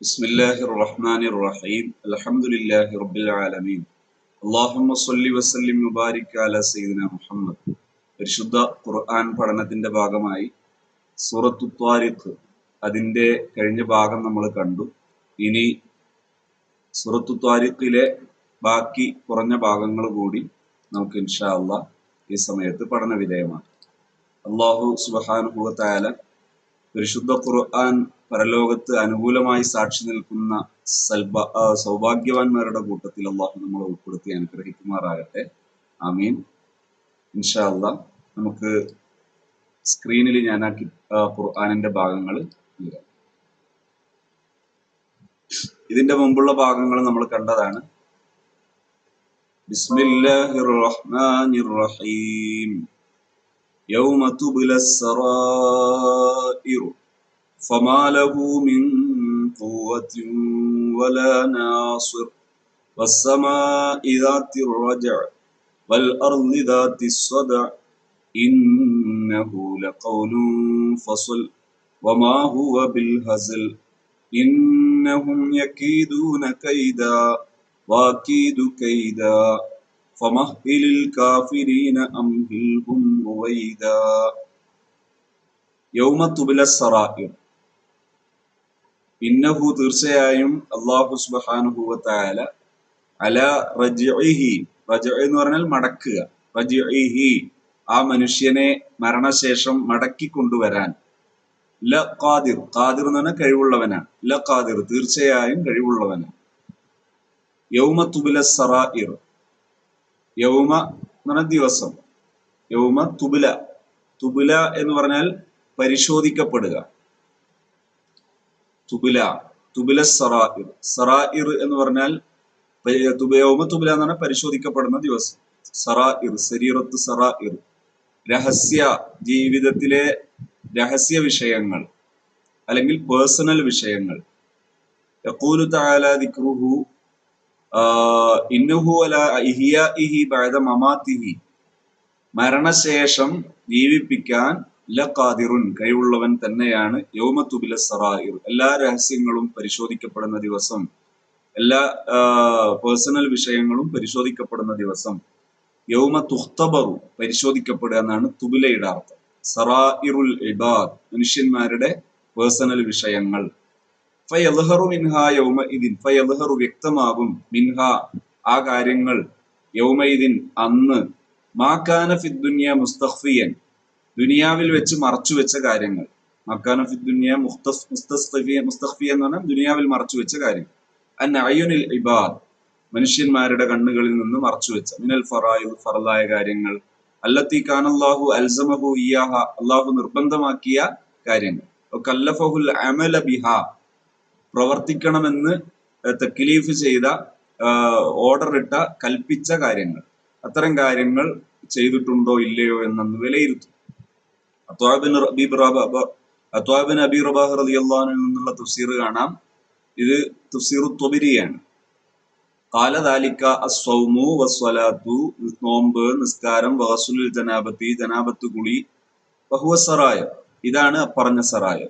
بسم الله الرحمن الرحيم الحمد لله رب العالمين اللهم صل وسلم وبارك على سيدنا മുഹമ്മദ് പരിശുദ്ധ ഖുർആൻ പഠനത്തിന്റെ ഭാഗമായി സൂറത്തു ത്വാരിഖ് അതിന്റെ കഴിഞ്ഞ ഭാഗം നമ്മൾ കണ്ടു ഇനി സൂറത്തു ത്വാരിഖിലെ ബാക്കി കുറഞ്ഞ ഭാഗങ്ങൾ കൂടി നമുക്ക് ഇൻഷാ അള്ളാ ഈ സമയത്ത് പഠന വിധേയമാണ് അള്ളാഹു സുബഹാനുഭവ താല പരിശുദ്ധ ഖുർആൻ പരലോകത്ത് അനുകൂലമായി സാക്ഷി നിൽക്കുന്ന സൽബ സൗഭാഗ്യവാന്മാരുടെ കൂട്ടത്തിൽ അള്ളാഹു നമ്മളെ ഉൾപ്പെടുത്തി അനുഗ്രഹിക്കുമാറാകട്ടെ. ആമീൻ. ഇൻഷാ അള്ളാ നമുക്ക് സ്ക്രീനിൽ ഞാൻ ആ ഖുർആനിന്റെ ഭാഗങ്ങൾ വരാം ഇതിന്റെ മുമ്പുള്ള ഭാഗങ്ങൾ നമ്മൾ കണ്ടതാണ്. ബിസ്മില്ലാഹിർ റഹ്മാനിർ റഹീം. يوم تبلى السرائر فما له من قوة ولا ناصر والسماء ذات الرجع والأرض ذات الصدع إنه لقول فصل وما هو بالهزل إنهم يكيدون كيدا وأكيد كيدا فمهل الكافرين أمهلهم رويدا യൗമ തുബില സറായിർ ഇന്നഹു തീർച്ചയായും അള്ളാഹു സുബ്ഹാനഹു വതആല അല റജിഇഹി റജഇ എന്ന് പറഞ്ഞാൽ മടക്കുക റജിഇഹി ആ മനുഷ്യനെ മരണശേഷം മടക്കി കൊണ്ടുവരാൻ ല ഖാദിർ ഖാദിർ എന്ന് പറഞ്ഞാൽ കഴിവുള്ളവനാണ് ല ഖാദിർ തീർച്ചയായും കഴിവുള്ളവനാണ് യൗമ തുബില സറായിർ യൗമ എന്ന് പറഞ്ഞ ദിവസം. യൗമ തുബില. തുബില എന്ന് പറഞ്ഞാൽ പരിശോധിക്കപ്പെടുക. തുബില. തുബില സറായിർ സറായിർ എന്ന് പറഞ്ഞാൽ യൗമ തുബില എന്ന് പറഞ്ഞാൽ പരിശോധിക്കപ്പെടുന്ന ദിവസം. സറായിർ ശരീരത്ത് സറായിർ രഹസ്യ ജീവിതത്തിലെ രഹസ്യ വിഷയങ്ങൾ അല്ലെങ്കിൽ പേഴ്സണൽ വിഷയങ്ങൾ. യഖൂലു തആല ദിക്റുഹു മരണശേഷം ജീവിപ്പിക്കാൻ ലഖാദിറുൻ കഴിവുള്ളവൻ തന്നെയാണ്. യൗമത്തുബില സറായിർ എല്ലാ രഹസ്യങ്ങളും പരിശോധിക്കപ്പെടുന്ന ദിവസം. എല്ലാ പേഴ്സണൽ വിഷയങ്ങളും പരിശോധിക്കപ്പെടുന്ന ദിവസം. യൗമ തുഖ്തബറു പരിശോധിക്കപ്പെടുക എന്നാണ് തുബിലയുടെ അർത്ഥം. സറായിറുൽ ഇബാദ് മനുഷ്യന്മാരുടെ പേഴ്സണൽ വിഷയങ്ങൾ. ഫയദ്ഹറു മിൻഹ യൗമ ഇതിൻ ഫയദ്ഹറു വ്യക്തമാകും. മിൻഹ ആ കാര്യങ്ങൾ യൗമയിദിൻ അന്ന്. മാക്കാന ഫിദ്ദുനിയ മുസ്തഖ്ഫിയൻ. ദുനിയാവിൽ വെച്ച് മറച്ചു വെച്ച കാര്യങ്ങൾ. മക്കാന ഫിദ്ദുനിയ മുഖ്തഫ് മുസ്തഖ്ഫിയ മുസ്തഖ്ഫിയ എന്ന് പറഞ്ഞാൽ ദുനിയാവിൽ മറച്ചു വെച്ച കാര്യം അൻ അയ്യുനിൽ ഇബാദ്. മനുഷ്യന്മാരുടെ കണ്ണുകളിൽ നിന്ന് മറച്ചു വെച്ച. മിനൽ ഫറായു ഫറലായ കാര്യങ്ങൾ. അല്ലത്തി കാനല്ലാഹു അൽസമഹു ഇയാഹ അള്ളാഹു നിർബന്ധമാക്കിയ കാര്യങ്ങൾ. കല്ലഫഹുൽ അമല ബിഹ. പ്രവർത്തിക്കണമെന്ന് തെക്കിലീഫ് ചെയ്ത ഓർഡർ ഇട്ട കൽപ്പിച്ച കാര്യങ്ങൾ. അത്തരം കാര്യങ്ങൾ ചെയ്തിട്ടുണ്ടോ ഇല്ലയോ എന്നൊന്ന് വിലയിരുത്തും. അത്വാബിൻ അബി റബാഹ് റളിയല്ലാഹു അൻഹു എന്നുള്ള തഫ്സീർ കാണാം. ഇത് തഫ്സീർ തൊബിരിയാണ്. കാലതാലിക്ക അസ്വമു വസ്വലാത്തു നോമ്പ് നിസ്കാരം വഹസുലുൽ ജനാപത്തി ജനാപത്ത് കുളി ബഹുവസറായ ഇതാണ് പറഞ്ഞ സറായ.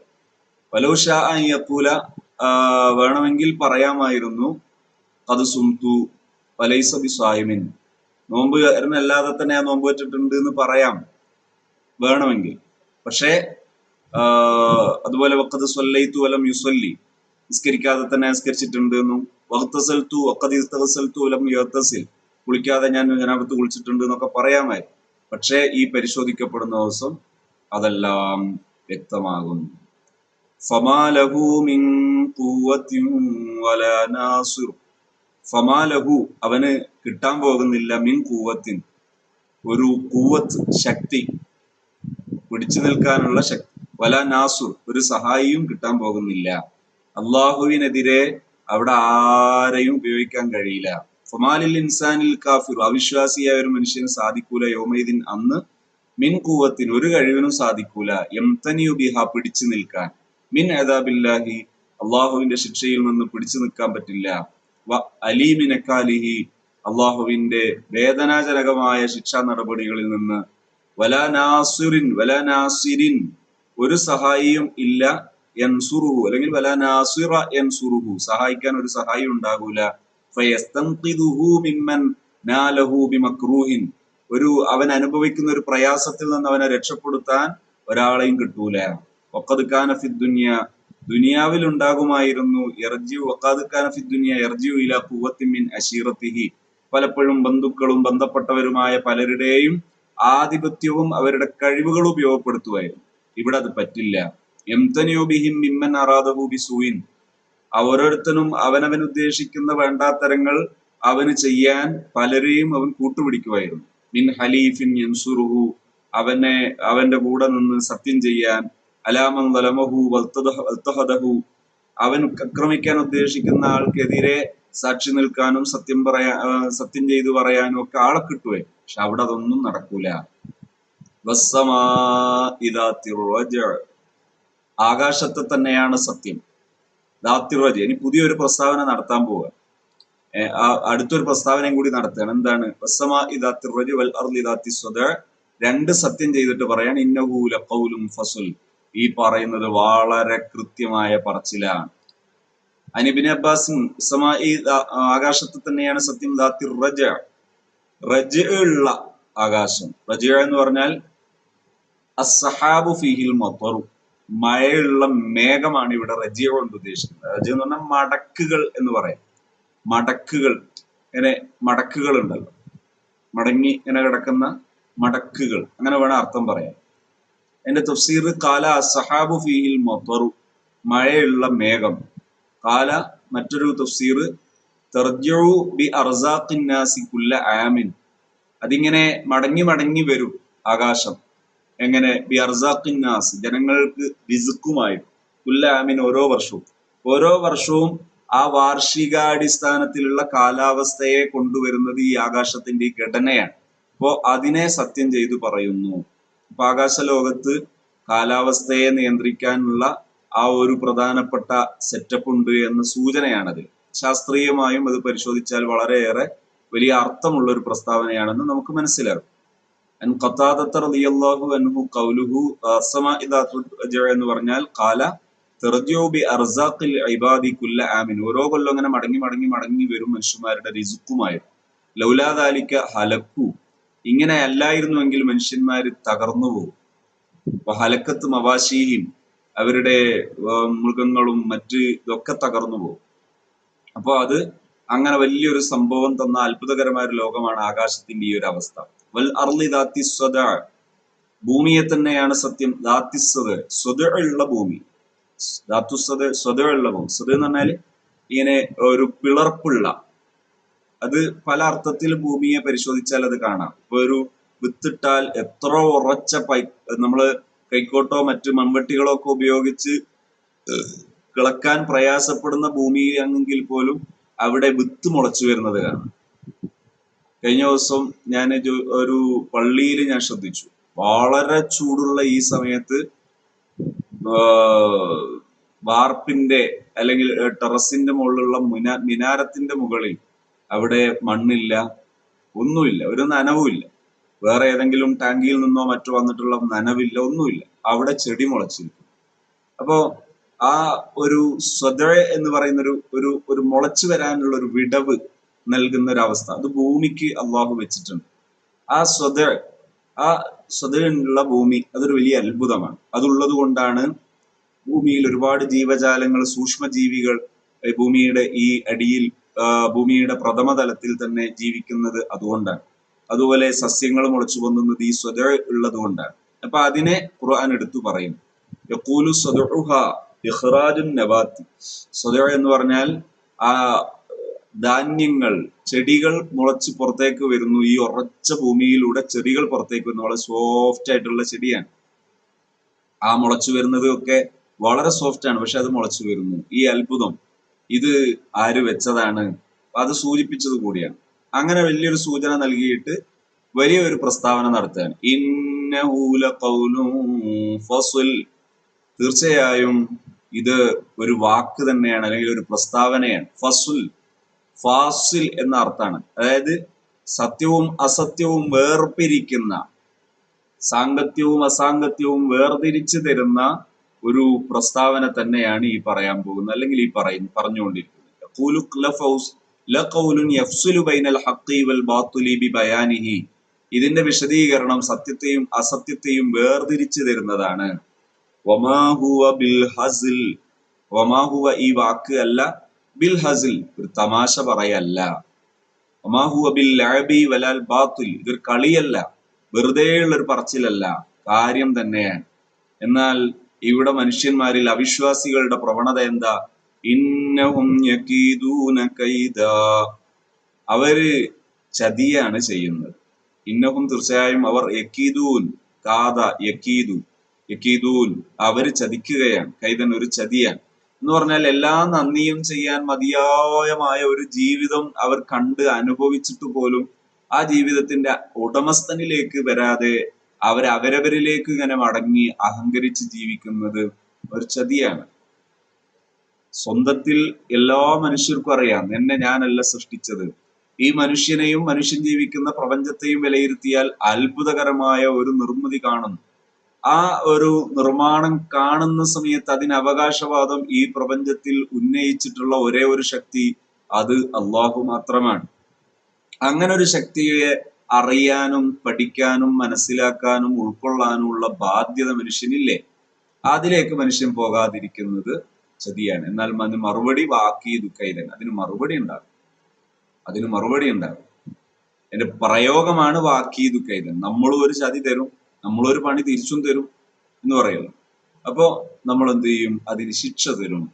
വലൗഷ യക്കൂല വേണമെങ്കിൽ പറയാമായിരുന്നു. അത് സുംതു വലൈസ ബി നോമ്പ് അല്ലാതെ തന്നെ ആ നോമ്പ് വെച്ചിട്ടുണ്ട് എന്ന് പറയാം. വേണമെങ്കിൽ. പക്ഷേ അതുപോലെ വക്കത് സ്വല്ലൈത്തു വലം യുസ്വല്ലി നിസ്കരിക്കാതെ തന്നെ നിസ്കരിച്ചിട്ടുണ്ട് എന്നും. വഹത്തസൽത്തു വക്കത് വലം യുഹത്തസിൽ കുളിക്കാതെ ഞാൻ ജനാപത്ത് കുളിച്ചിട്ടുണ്ട് എന്നൊക്കെ പറയാമായി പക്ഷേ ഈ പരിശോധിക്കപ്പെടുന്ന ദിവസം അതെല്ലാം വ്യക്തമാകുന്നു. ഫമാലഹു മിൻ ولا വലാ നാസിർ ഫമാലഹു അവന് കിട്ടാൻ പോകുന്നില്ല മിൻ കൂവത്തിൻ ഒരു കൂവത്ത് ശക്തി പിടിച്ചു നിൽക്കാനുള്ള ശക്തി. വല നാസുർ ഒരു സഹായിയും കിട്ടാൻ പോകുന്നില്ല. അള്ളാഹുവിനെതിരെ അവിടെ ആരെയും ഉപയോഗിക്കാൻ കഴിയില്ല. ഫമാലിൽ ഇൻസാനിൽ കാഫിർ അവിശ്വാസിയായ ഒരു മനുഷ്യന് സാധിക്കൂല യോമൈദിൻ അന്ന് മിൻ കൂവത്തിന് ഒരു കഴിവിനും സാധിക്കൂല. എംതനിയു ബിഹ പിടിച്ചു നിൽക്കാൻ. മിൻ അദാബില്ലാഹി അള്ളാഹുവിന്റെ ശിക്ഷയിൽ നിന്ന് പിടിച്ചു നിൽക്കാൻ പറ്റില്ല. വ അലീമിനക്കാലിഹി അള്ളാഹുവിന്റെ വേദനാജനകമായ ശിക്ഷാ നടപടികളിൽ നിന്ന്. വലാ നാസുറിൻ വലാ നാസിരിൻ ഒരു സഹായിയും ഇല്ല യൻസുറുഹു അല്ലെങ്കിൽ വലാ നാസിറ യൻസുറുഹു സഹായിക്കാൻ ഒരു സഹായി ഉണ്ടാകൂല. മിമ്മൻ നാലഹു ഒരു അവൻ അനുഭവിക്കുന്ന ഒരു പ്രയാസത്തിൽ നിന്ന് അവനെ രക്ഷപ്പെടുത്താൻ ഒരാളെയും കിട്ടൂല. കാന ഫി ദുനിയ. ദുനിയാവിൽ ഉണ്ടാകുമായിരുന്നു എർജിയു ഒക്കാദ് ഫി ദുനിയ എർജിയു ഇല ഖുവത്തിൻ മിൻ അശീറത്തിഹി. പലപ്പോഴും ബന്ധുക്കളും ബന്ധപ്പെട്ടവരുമായ പലരുടെയും ആധിപത്യവും അവരുടെ കഴിവുകളും ഉപയോഗപ്പെടുത്തുമായിരുന്നു. ഇവിടെ അത് പറ്റില്ല. എംതനിയോബിഹിം മിമ്മൻ അറാദഹു സൂയിൻ ഓരോരുത്തനും അവനവൻ ഉദ്ദേശിക്കുന്ന വേണ്ടാത്തരങ്ങൾ അവന് ചെയ്യാൻ പലരെയും അവൻ കൂട്ടുപിടിക്കുമായിരുന്നു. മിൻ ഹലീഫിൻ യൻസുറുഹു. അവനെ അവന്റെ കൂടെ നിന്ന് സത്യം ചെയ്യാൻ അലാമൻ വലമഹു വൽത്തഹദഹു. അവൻ അക്രമിക്കാൻ ഉദ്ദേശിക്കുന്ന ആൾക്കെതിരെ സാക്ഷി നിൽക്കാനും സത്യം പറയാ സത്യം ചെയ്തു പറയാനും ഒക്കെ ആളെ കിട്ടുവേ. പക്ഷെ അവിടെ അതൊന്നും നടക്കൂല. ആകാശത്തെ തന്നെയാണ് സത്യം. ദാത്തിറജ് ഇനി പുതിയൊരു പ്രസ്താവന നടത്താൻ പോവുക അടുത്തൊരു പ്രസ്താവനയും കൂടി നടത്തുകയാണ് എന്താണ്? വസ്സമാ വൽ രണ്ട് സത്യം ചെയ്തിട്ട് പറയാൻ ഇന്നഹൂല കൗലും ഫസുൽ. ഈ പറയുന്നത് വളരെ കൃത്യമായ പറച്ചിലാണ്. അനിബിൻ ഈ ആകാശത്ത് തന്നെയാണ് സത്യം ദാത്തി റജ. റജ ഉള്ള ആകാശം. റജ എന്ന് പറഞ്ഞാൽ അസ്സഹാബു ഫിഹിൽ മൊത്തറു മഴയുള്ള മേഘമാണ് ഇവിടെ റജിയ കൊണ്ട് ഉദ്ദേശിക്കുന്നത്. റജിയ എന്ന് പറഞ്ഞാൽ മടക്കുകൾ എന്ന് പറയാം. മടക്കുകൾ. ഇങ്ങനെ മടക്കുകൾ ഉണ്ടല്ലോ മടങ്ങി ഇങ്ങനെ കിടക്കുന്ന മടക്കുകൾ. അങ്ങനെ വേണം അർത്ഥം പറയാൻ. എന്റെ തഫ്സീർ കാല അസഹാബു ഫിഹിൽ മത്തറു മഴയുള്ള മേഘം. കാല മറ്റൊരു തഫ്സീർ തെർജു ബി അർസാഖിൻ നാസി കുല്ല ആമിൻ. അതിങ്ങനെ മടങ്ങി മടങ്ങി വരും ആകാശം. എങ്ങനെ? ബി അർസാഖിൻ നാസ് ജനങ്ങൾക്ക് റിസുക്കുമായി. കുല്ല ആമിൻ ഓരോ വർഷവും. ഓരോ വർഷവും ആ വാർഷികാടിസ്ഥാനത്തിലുള്ള കാലാവസ്ഥയെ കൊണ്ടുവരുന്നത് ഈ ആകാശത്തിന്റെ ഘടനയാണ്. അപ്പോ അതിനെ സത്യം ചെയ്തു പറയുന്നു. ആകാശ ലോകത്ത് കാലാവസ്ഥയെ നിയന്ത്രിക്കാനുള്ള ആ ഒരു പ്രധാനപ്പെട്ട സെറ്റപ്പ് ഉണ്ട് എന്ന സൂചനയാണത്. ശാസ്ത്രീയമായും അത് പരിശോധിച്ചാൽ വളരെയേറെ വലിയ അർത്ഥമുള്ള ഒരു പ്രസ്താവനയാണെന്ന് നമുക്ക് മനസ്സിലാകും. അൻഹു കൗലുഹു എന്ന് പറഞ്ഞാൽ കാല അർസാഖിൽ കുല്ല ആമിൻ. ഓരോ കൊല്ലം അങ്ങനെ മടങ്ങി മടങ്ങി മടങ്ങി വരും മനുഷ്യന്മാരുടെ റിസുക്കുമായിരുന്നു. ലൗലാദാലിക്ക ദാലിക ഹലക്കു ഇങ്ങനെ അല്ലായിരുന്നുവെങ്കിൽ മനുഷ്യന്മാർ തകർന്നു പോകും. ഹലക്കത്ത് മവാശിയും അവരുടെ മൃഗങ്ങളും മറ്റ് ഇതൊക്കെ തകർന്നു പോകും. അപ്പൊ അത് അങ്ങനെ വലിയൊരു സംഭവം തന്ന അത്ഭുതകരമായ ഒരു ലോകമാണ് ആകാശത്തിന്റെ ഈ ഒരു അവസ്ഥ. വൽ അർലി ദാത്തി സ്വദ. ഭൂമിയെ തന്നെയാണ് സത്യം. ദാത്തി സ്വദ. സ്വദ ഉള്ള ഭൂമി. ദാത്തുസ്വത് സ്വത ഉള്ള ഭൂമി. സ്വത എന്ന് പറഞ്ഞാൽ ഇങ്ങനെ ഒരു പിളർപ്പുള്ള അത് പല അർത്ഥത്തിൽ ഭൂമിയെ പരിശോധിച്ചാൽ അത് കാണാം. ഇപ്പൊ ഒരു വിത്തിട്ടാൽ എത്ര ഉറച്ച പൈ നമ്മൾ കൈക്കോട്ടോ മറ്റു മൺവെട്ടികളോ ഒക്കെ ഉപയോഗിച്ച് കിളക്കാൻ പ്രയാസപ്പെടുന്ന ഭൂമിയാണെങ്കിൽ പോലും അവിടെ വിത്ത് മുളച്ചു വരുന്നത് കാണാം. കഴിഞ്ഞ ദിവസം ഞാൻ ഒരു പള്ളിയിൽ ഞാൻ ശ്രദ്ധിച്ചു. വളരെ ചൂടുള്ള ഈ സമയത്ത് വാർപ്പിന്റെ അല്ലെങ്കിൽ ടെറസിന്റെ മുകളിലുള്ള മുന മിനാരത്തിന്റെ മുകളിൽ അവിടെ മണ്ണില്ല ഒന്നുമില്ല ഒരു നനവുമില്ല. വേറെ ഏതെങ്കിലും ടാങ്കിയിൽ നിന്നോ മറ്റോ വന്നിട്ടുള്ള നനവില്ല ഒന്നുമില്ല. അവിടെ ചെടി മുളച്ചിരിക്കും. അപ്പോ ആ ഒരു സ്വത എന്ന് പറയുന്ന ഒരു ഒരു ഒരു മുളച്ചു വരാനുള്ള ഒരു വിടവ് നൽകുന്ന ഒരു അവസ്ഥ അത് ഭൂമിക്ക് അള്ളാഹു വെച്ചിട്ടുണ്ട്. ആ സ്വത ആ സ്വതയുള്ള ഭൂമി അതൊരു വലിയ അത്ഭുതമാണ്. അതുള്ളത് കൊണ്ടാണ് ഭൂമിയിൽ ഒരുപാട് ജീവജാലങ്ങൾ സൂക്ഷ്മജീവികൾ ഭൂമിയുടെ ഈ അടിയിൽ ഭൂമിയുടെ പ്രഥമ തലത്തിൽ തന്നെ ജീവിക്കുന്നത് അതുകൊണ്ടാണ്. അതുപോലെ സസ്യങ്ങൾ മുളച്ചു പൊന്നുന്നത് ഈ സ്വത ഉള്ളത് കൊണ്ടാണ്. അപ്പൊ അതിനെ ഖുർആൻ എടുത്തു പറയും നബാത്തി. സ്വദ എന്ന് പറഞ്ഞാൽ ആ ധാന്യങ്ങൾ ചെടികൾ മുളച്ച് പുറത്തേക്ക് വരുന്നു. ഈ ഉറച്ച ഭൂമിയിലൂടെ ചെടികൾ പുറത്തേക്ക് വരുന്നു. വളരെ സോഫ്റ്റ് ആയിട്ടുള്ള ചെടിയാണ്. ആ മുളച്ചു വരുന്നത് ഒക്കെ വളരെ സോഫ്റ്റ് ആണ്. പക്ഷെ അത് മുളച്ചു വരുന്നു. ഈ അത്ഭുതം. ഇത് ആര് വെച്ചതാണ്? അത് സൂചിപ്പിച്ചത് കൂടിയാണ്. അങ്ങനെ വലിയൊരു സൂചന നൽകിയിട്ട് വലിയ ഒരു പ്രസ്താവന നടത്തുകയാണ്. ഇന്നൂല ഫസ്ൽ. തീർച്ചയായും ഇത് ഒരു വാക്ക് തന്നെയാണ് അല്ലെങ്കിൽ ഒരു പ്രസ്താവനയാണ്. ഫസുൽ. ഫാസിൽ എന്ന അർത്ഥമാണ്. അതായത് സത്യവും അസത്യവും വേർപിരിക്കുന്ന സാങ്കത്യവും അസാങ്കത്യവും വേർതിരിച്ചു തരുന്ന ഒരു പ്രസ്താവന തന്നെയാണ് ഈ പറയാൻ പോകുന്നത് അല്ലെങ്കിൽ ഈ പറയുന്നു പറഞ്ഞുകൊണ്ടിരിക്കുന്നത്. ഇതിന്റെ വിശദീകരണം സത്യത്തെയും അസത്യത്തെയും വേർതിരിച്ചു തരുന്നതാണ്. ബിൽ ഈ വാക്ക് അല്ല ബിൽ ഹസിൽ ഒരു തമാശ പറയല്ല. ബിൽ വലാൽ ബാത്തുൽ ഇതൊരു കളിയല്ല വെറുതെയുള്ള ഒരു പറച്ചിലല്ല കാര്യം തന്നെയാണ്. എന്നാൽ ഇവിടെ മനുഷ്യന്മാരിൽ അവിശ്വാസികളുടെ പ്രവണത എന്താ? ഇന്നവും അവർ ചതിയാണ് ചെയ്യുന്നത്. ഇന്നഹും തീർച്ചയായും അവർ യക്കീദൂൻ കാത യക്കീദു യക്കീദൂൻ. അവർ ചതിക്കുകയാണ്. കൈതൻ ഒരു ചതിയാണ്. എന്ന് പറഞ്ഞാൽ എല്ലാ നന്ദിയും ചെയ്യാൻ മതിയായമായ ഒരു ജീവിതം അവർ കണ്ട് അനുഭവിച്ചിട്ട് പോലും ആ ജീവിതത്തിന്റെ ഉടമസ്ഥനിലേക്ക് വരാതെ അവർ അവരവരിലേക്ക് ഇങ്ങനെ മടങ്ങി അഹങ്കരിച്ച് ജീവിക്കുന്നത് ഒരു ചതിയാണ്. സ്വന്തത്തിൽ എല്ലാ മനുഷ്യർക്കും അറിയാം എന്നെ ഞാനല്ല സൃഷ്ടിച്ചത്. ഈ മനുഷ്യനെയും മനുഷ്യൻ ജീവിക്കുന്ന പ്രപഞ്ചത്തെയും വിലയിരുത്തിയാൽ അത്ഭുതകരമായ ഒരു നിർമ്മിതി കാണുന്നു. ആ ഒരു നിർമ്മാണം കാണുന്ന സമയത്ത് അതിന് അവകാശവാദം ഈ പ്രപഞ്ചത്തിൽ ഉന്നയിച്ചിട്ടുള്ള ഒരേ ഒരു ശക്തി അത് അള്ളാഹു മാത്രമാണ്. അങ്ങനെ ഒരു ശക്തിയെ അറിയാനും പഠിക്കാനും മനസ്സിലാക്കാനും ഉൾക്കൊള്ളാനുമുള്ള ബാധ്യത മനുഷ്യനില്ലേ? അതിലേക്ക് മനുഷ്യൻ പോകാതിരിക്കുന്നത് ചതിയാണ്. എന്നാൽ അതിന് മറുപടി വാക്കി ദുഃഖൈതൻ അതിന് മറുപടി ഉണ്ടാകും. അതിന് മറുപടി ഉണ്ടാകും. എന്റെ പ്രയോഗമാണ് വാക്കി ദുഃഖയിലൻ നമ്മളും ഒരു ചതി തരും. നമ്മളൊരു പണി തിരിച്ചും തരും എന്ന് പറയുന്നു. അപ്പോ നമ്മൾ എന്ത് ചെയ്യും? അതിന് ശിക്ഷ തരും.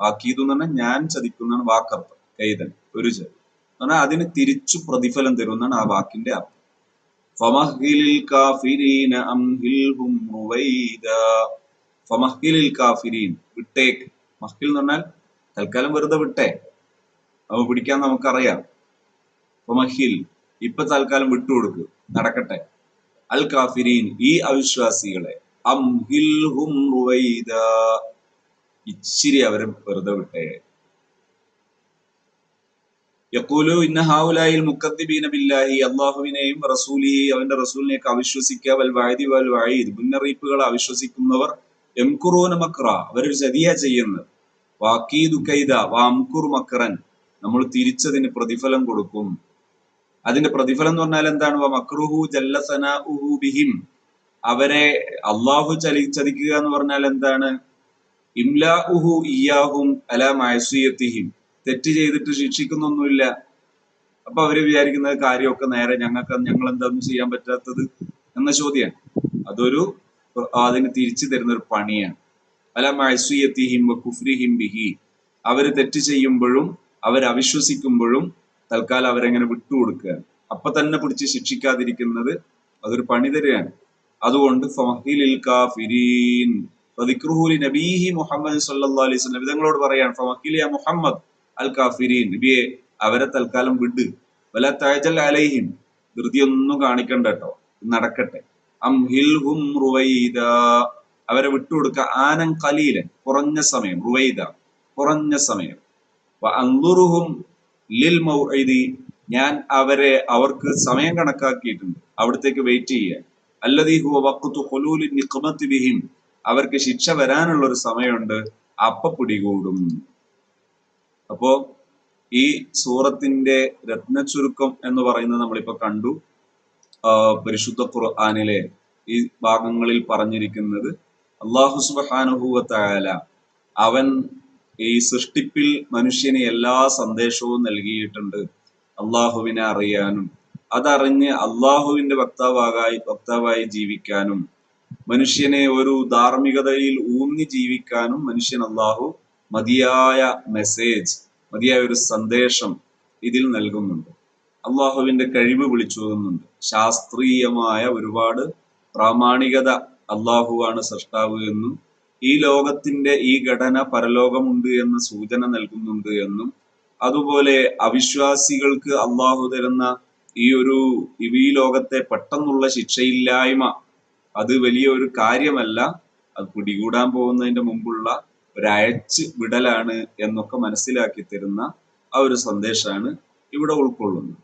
വാക്കീതു എന്ന് പറഞ്ഞാൽ ഞാൻ ചതിക്കുന്നതാണ് വാക്കർത്ഥം. കൈതൻ ഒരു ചതി പറഞ്ഞാൽ അതിന് തിരിച്ചു പ്രതിഫലം തരുന്നതാണ് ആ വാക്കിന്റെ അർത്ഥം. കാഫിരീന അംഹിൽഹും കാഫിരീൻ വിട്ടേക്ക്. മഹിൽ എന്ന് പറഞ്ഞാൽ തൽക്കാലം വെറുതെ വിട്ടേ. അവ പിടിക്കാൻ നമുക്കറിയാം. ഫമഹിൽ ഇപ്പൊ തൽക്കാലം വിട്ടുകൊടുക്ക് നടക്കട്ടെ. അൽ കാഫിരീൻ ഈ അവിശ്വാസികളെ. അംഹിൽഹും റുവൈദാ ഇച്ചിരി അവരെ വെറുതെ വിട്ടേ. യക്കൂലു ഇന്ന ഹാവുലായിൽ മുക്കദ്ദിബീന ബില്ലാഹി അള്ളാഹുവിനെയും റസൂലിയെയും അവന്റെ റസൂലിനെയൊക്കെ അവിശ്വസിക്കുക വൽ വായതി വൽ വായിദ് മുന്നറിയിപ്പുകളെ അവിശ്വസിക്കുന്നവർ എംകുറൂന മക്ര അവരൊരു ചതിയ ചെയ്യുന്നത്. വാക്കീദു കൈദ വാംകുർ മക്രൻ നമ്മൾ തിരിച്ചതിന് പ്രതിഫലം കൊടുക്കും. അതിന്റെ പ്രതിഫലം എന്ന് പറഞ്ഞാൽ എന്താണ്? മക്രുഹു ജല്ലസന ബിഹിം. അവരെ അള്ളാഹു ചലി ചതിക്കുക എന്ന് പറഞ്ഞാൽ എന്താണ്? ഇംലാഉഹു ഇയാഹും അല തെറ്റ് ചെയ്തിട്ട് ശിക്ഷിക്കുന്നൊന്നുമില്ല. അപ്പൊ അവർ വിചാരിക്കുന്ന കാര്യമൊക്കെ നേരെ ഞങ്ങൾക്ക് ഞങ്ങൾ എന്താന്നും ചെയ്യാൻ പറ്റാത്തത് എന്ന ചോദ്യമാണ് അതൊരു അതിന് തിരിച്ചു തരുന്ന ഒരു പണിയാണ്. അല മയസുയത്തിഹിം കുഫ്രിഹിം ബിഹി. അവർ തെറ്റ് ചെയ്യുമ്പോഴും അവർ അവിശ്വസിക്കുമ്പോഴും തൽക്കാലം അവരെങ്ങനെ വിട്ടുകൊടുക്കുക അപ്പൊ തന്നെ പിടിച്ച് ശിക്ഷിക്കാതിരിക്കുന്നത് അതൊരു പണി തരികയാണ്. അതുകൊണ്ട് ഫമഹിലിൽ കാഫിരീൻ. ഫദിക്റുഹുലി നബീഹി മുഹമ്മദ് സല്ലല്ലാഹു അലൈഹി വസല്ലം. ഇതങ്ങളോട് പറയാണ് ഫമഹിലിയ മുഹമ്മദ് അൽ കാഫിരീൻ നബിയെ അവരെ തൽക്കാലം വിട്. വല തഅജൽ അലൈഹിം. ധൃതിയൊന്നും കാണിക്കണ്ട കേട്ടോ. നടക്കട്ടെ. അംഹിൽഹും റുവൈദ. അവരെ വിട്ടുകൊടുക്ക ആനം കലീലൻ കുറഞ്ഞ സമയം റുവൈദ. കുറഞ്ഞ സമയം. അന്തുറുഹും ലിൽ മൗഇദി. ഞാൻ അവരെ അവർക്ക് സമയം കണക്കാക്കിയിട്ടുണ്ട്. അവിടത്തേക്ക് വെയിറ്റ് ചെയ്യാൻ അല്ലദീ ഹുവ വഖ്തു ഖുലൂലി നിഖ്മത്തി ബിഹിം. അവർക്ക് ശിക്ഷ വരാനുള്ള ഒരു സമയമുണ്ട് അപ്പ പിടികൂടും. അപ്പോ ഈ സൂറത്തിന്റെ രത്നചുരുക്കം എന്ന് പറയുന്നത് നമ്മളിപ്പോ കണ്ടു. പരിശുദ്ധ ഖുർആാനിലെ ഈ ഭാഗങ്ങളിൽ പറഞ്ഞിരിക്കുന്നത് അള്ളാഹു സുബാനുഭൂവത്തായാല അവൻ ഈ സൃഷ്ടിപ്പിൽ മനുഷ്യന് എല്ലാ സന്ദേശവും നൽകിയിട്ടുണ്ട് അള്ളാഹുവിനെ അറിയാനും അതറിഞ്ഞ് അള്ളാഹുവിന്റെ വക്താവായി വക്താവായി ജീവിക്കാനും. മനുഷ്യനെ ഒരു ധാർമ്മികതയിൽ ഊന്നി ജീവിക്കാനും മനുഷ്യൻ അള്ളാഹു മതിയായ മെസ്സേജ് മതിയായ ഒരു സന്ദേശം ഇതിൽ നൽകുന്നുണ്ട്. അള്ളാഹുവിന്റെ കഴിവ് വിളിച്ചോതുന്നുണ്ട് ശാസ്ത്രീയമായ ഒരുപാട് പ്രാമാണികത അള്ളാഹുവാണ് സൃഷ്ടാവ് എന്നും ഈ ലോകത്തിന്റെ ഈ ഘടന പരലോകമുണ്ട് എന്ന സൂചന നൽകുന്നുണ്ട് എന്നും അതുപോലെ അവിശ്വാസികൾക്ക് അള്ളാഹു തരുന്ന ഈ ഒരു ഈ ലോകത്തെ പെട്ടെന്നുള്ള ശിക്ഷയില്ലായ്മ അത് വലിയ ഒരു കാര്യമല്ല. അത് പിടികൂടാൻ പോകുന്നതിന്റെ മുമ്പുള്ള ഒരു അയച്ച് വിടലാണ് എന്നൊക്കെ മനസ്സിലാക്കി തരുന്ന ആ ഒരു സന്ദേശമാണ് ഇവിടെ ഉൾക്കൊള്ളുന്നത്.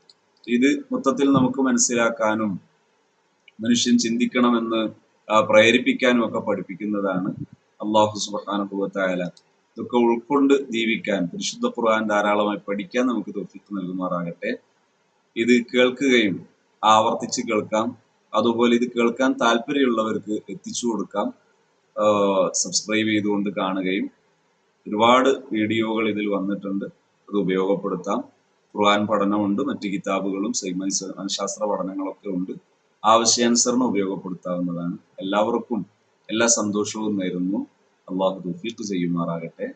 ഇത് മൊത്തത്തിൽ നമുക്ക് മനസ്സിലാക്കാനും മനുഷ്യൻ ചിന്തിക്കണമെന്ന് പ്രേരിപ്പിക്കാനും ഒക്കെ പഠിപ്പിക്കുന്നതാണ് അള്ളാഹു സുബാനുഭവത്തായാല ഇതൊക്കെ ഉൾക്കൊണ്ട് ജീവിക്കാൻ പരിശുദ്ധ ഖുർആൻ ധാരാളമായി പഠിക്കാൻ നമുക്ക് തോഫിക്ക് നൽകുമാറാകട്ടെ. ഇത് കേൾക്കുകയും ആവർത്തിച്ച് കേൾക്കാം. അതുപോലെ ഇത് കേൾക്കാൻ താല്പര്യമുള്ളവർക്ക് എത്തിച്ചു കൊടുക്കാം. സബ്സ്ക്രൈബ് ചെയ്തുകൊണ്ട് കാണുകയും ഒരുപാട് വീഡിയോകൾ ഇതിൽ വന്നിട്ടുണ്ട്. അത് ഉപയോഗപ്പെടുത്താം. ഖുർആൻ പഠനമുണ്ട് മറ്റ് കിതാബുകളും ശാസ്ത്ര പഠനങ്ങളൊക്കെ ഉണ്ട്. ആവശ്യാനുസരണം ഉപയോഗപ്പെടുത്താവുന്നതാണ്. എല്ലാവർക്കും എല്ലാ സന്തോഷവും നേരുന്നു. അള്ളാഹു തൗഫീഖ് ചെയ്യുമാറാകട്ടെ.